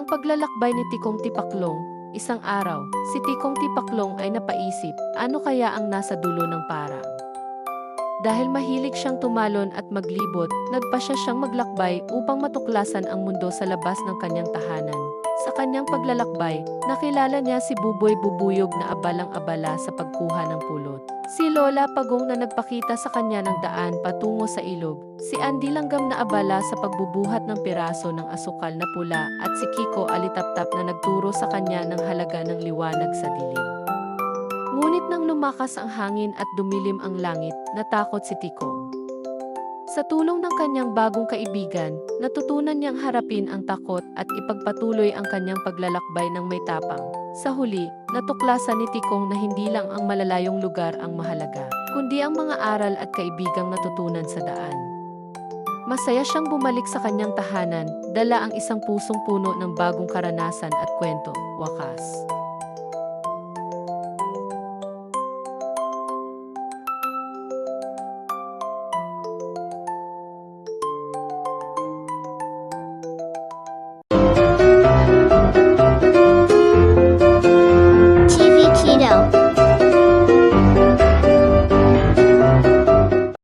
Ang paglalakbay ni Tikong Tipaklong, isang araw, si Tikong Tipaklong ay napaisip, ano kaya ang nasa dulo ng para? Dahil mahilig siyang tumalon at maglibot, nagpa siya siyang maglakbay upang matuklasan ang mundo sa labas ng kanyang tahanan. Sa kanyang paglalakbay, nakilala niya si Buboy Bubuyog na abalang-abala sa pagkuha ng pulot. Si Lola Pagong na nagpakita sa kanya ng daan patungo sa ilog. Si Andy Langgam na abala sa pagbubuhat ng piraso ng asukal na pula at si Kiko alitaptap na nagturo sa kanya ng halaga ng liwanag sa dilim. Ngunit nang lumakas ang hangin at dumilim ang langit, natakot si Tiko. Sa tulong ng kanyang bagong kaibigan, natutunan niyang harapin ang takot at ipagpatuloy ang kanyang paglalakbay ng may tapang. Sa huli, natuklasan ni Tikong na hindi lang ang malalayong lugar ang mahalaga, kundi ang mga aral at kaibigang natutunan sa daan. Masaya siyang bumalik sa kanyang tahanan, dala ang isang pusong puno ng bagong karanasan at kwento, wakas.